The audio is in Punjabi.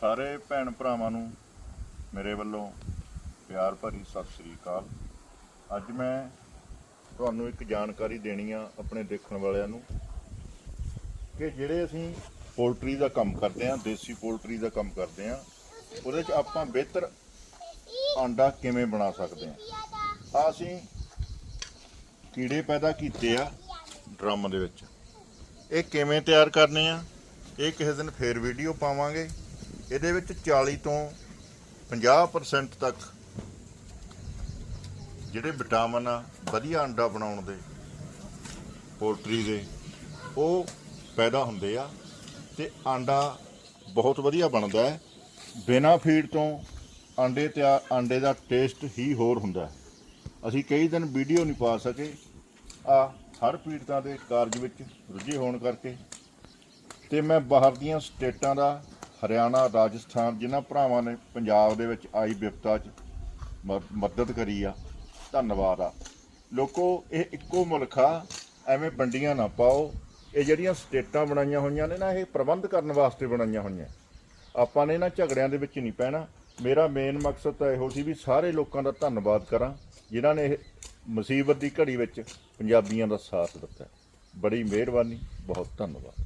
ਸਾਰੇ ਭੈਣ ਭਰਾਵਾਂ ਨੂੰ ਮੇਰੇ ਵੱਲੋਂ ਪਿਆਰ ਭਰੀ ਸਤਿ ਸ੍ਰੀ ਅਕਾਲ। ਅੱਜ ਮੈਂ ਤੁਹਾਨੂੰ ਇੱਕ ਜਾਣਕਾਰੀ ਦੇਣੀ ਆ ਆਪਣੇ ਦੇਖਣ ਵਾਲਿਆਂ ਨੂੰ ਕਿ ਜਿਹੜੇ ਅਸੀਂ ਪੋਲਟਰੀ ਦਾ ਕੰਮ ਕਰਦੇ ਆ, ਦੇਸੀ ਪੋਲਟਰੀ ਦਾ ਕੰਮ ਕਰਦੇ ਆ, ਉਹਦੇ 'ਚ ਆਪਾਂ ਬਿਹਤਰ ਆਂਡਾ ਕਿਵੇਂ ਬਣਾ ਸਕਦੇ ਆ। ਆ ਅਸੀਂ ਕੀੜੇ ਪੈਦਾ ਕੀਤੇ ਆ ਡਰਮ ਦੇ ਵਿੱਚ। ਇਹ ਕਿਵੇਂ ਤਿਆਰ ਕਰਨੇ ਆ, ਇਹ ਕਿਸੇ ਦਿਨ ਫੇਰ ਵੀਡੀਓ ਪਾਵਾਂਗੇ। ਇਹਦੇ ਵਿੱਚ 40 ਤੋਂ 50% ਤੱਕ ਜਿਹੜੇ ਵਿਟਾਮਿਨ ਆ, ਵਧੀਆ ਅੰਡਾ ਬਣਾਉਣ ਦੇ, ਪੋਲਟਰੀ ਦੇ, ਉਹ ਪੈਦਾ ਹੁੰਦੇ ਆ ਤੇ ਆਂਡਾ ਬਹੁਤ ਵਧੀਆ ਬਣਦਾ ਹੈ। ਬਿਨਾ ਫੀਡ ਤੋਂ ਆਂਡੇ ਤੇ ਆਂਡੇ ਦਾ ਟੇਸਟ ਹੀ ਹੋਰ ਹੁੰਦਾ ਅਸੀਂ ਕਈ ਦਿਨ ਵੀਡੀਓ ਨਹੀਂ ਪਾ ਸਕੇ। ਆ ਹਰ ਪੀੜਤਾਂ ਦੇ ਕਾਰਜ ਵਿੱਚ ਰੁੱਝੇ ਹੋਣ ਕਰਕੇ ਤੇ ਮੈਂ ਬਾਹਰ ਦੀਆਂ ਸਟੇਟਾਂ ਦਾ ਹਰਿਆਣਾ, ਰਾਜਸਥਾਨ ਜਿਨ੍ਹਾਂ ਭਰਾਵਾਂ ਨੇ ਪੰਜਾਬ ਦੇ ਵਿੱਚ ਆਈ ਵਿਪਤਾ 'ਚ ਮ- ਮਦਦ ਕਰੀ ਆ, ਧੰਨਵਾਦ ਆ। ਲੋਕੋ, ਇਹ ਇੱਕੋ ਮੁਲਕ ਆ, ਐਵੇਂ ਵੰਡੀਆਂ ਨਾ ਪਾਓ। ਇਹ ਜਿਹੜੀਆਂ ਸਟੇਟਾਂ ਬਣਾਈਆਂ ਹੋਈਆਂ ਨੇ ਨਾ, ਇਹ ਪ੍ਰਬੰਧ ਕਰਨ ਵਾਸਤੇ ਬਣਾਈਆਂ ਹੋਈਆਂ। ਆਪਾਂ ਨੇ ਨਾ ਝਗੜਿਆਂ ਦੇ ਵਿੱਚ ਨਹੀਂ ਪੈਣਾ। ਮੇਰਾ ਮੇਨ ਮਕਸਦ ਤਾਂ ਇਹੋ ਸੀ ਵੀ ਸਾਰੇ ਲੋਕਾਂ ਦਾ ਧੰਨਵਾਦ ਕਰਾਂ, ਜਿਨ੍ਹਾਂ ਨੇ ਇਹ ਮੁਸੀਬਤ ਦੀ ਘੜੀ ਵਿੱਚ ਪੰਜਾਬੀਆਂ ਦਾ ਸਾਥ ਦਿੱਤਾ। ਬੜੀ ਮਿਹਰਬਾਨੀ, ਬਹੁਤ ਧੰਨਵਾਦ।